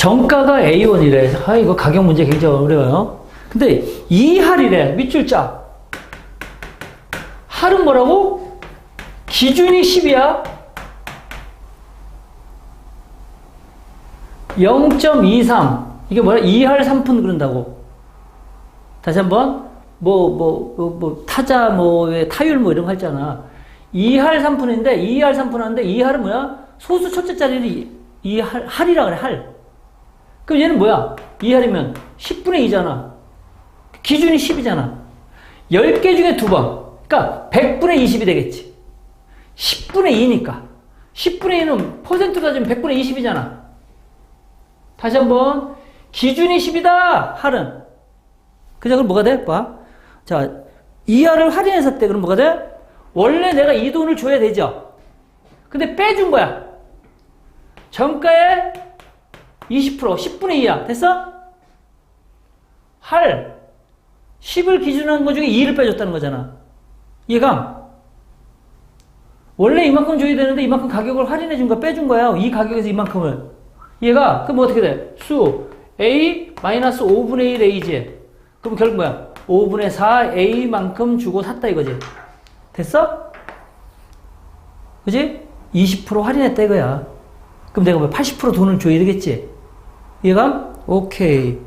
정가가 A1이래. 아, 이거 가격 문제 굉장히 어려워요. 근데 이 할이래. 밑줄 짜. 할은 뭐라고? 기준이 10이야. 0.23. 이게 뭐야? 2할 3푼 그런다고. 다시 한 번. 뭐, 뭐, 뭐, 뭐 타자, 뭐, 왜 타율 뭐 이런 거 했잖아. 2할 3푼인데, 2할 3푼 하는데, 2할은 뭐야? 소수 첫째 자리를 2할, 할이라 그래, 할. 그럼 얘는 뭐야? 2할이면 10분의 2잖아. 기준이 10이잖아. 10개 중에 두 번. 그러니까 100분의 20이 되겠지. 10분의 2니까. 10분의 2는 퍼센트로 따지면 100분의 20이잖아. 다시 한번. 기준이 10이다. 할은. 그자 그럼 뭐가 돼? 봐. 자, 2할을 할인해서 때 그럼 뭐가 돼? 원래 내가 이 돈을 줘야 되죠. 근데 빼준 거야. 정가에 20% 10분의 2야. 됐어? 할 10을 기준으로 한 것 중에 2를 빼줬다는 거잖아. 이해감? 원래 이만큼 줘야 되는데 이만큼 가격을 할인해 준 거 빼준 거야. 이 가격에서 이만큼을. 얘가 그럼 어떻게 돼? 수 A 마이너스 5분의 1 A지. 그럼 결국 뭐야? 5분의 4 A만큼 주고 샀다 이거지. 됐어? 그지? 20% 할인했다 이거야. 그럼 내가 뭐 80% 돈을 줘야 되겠지? 이해감? 오케이.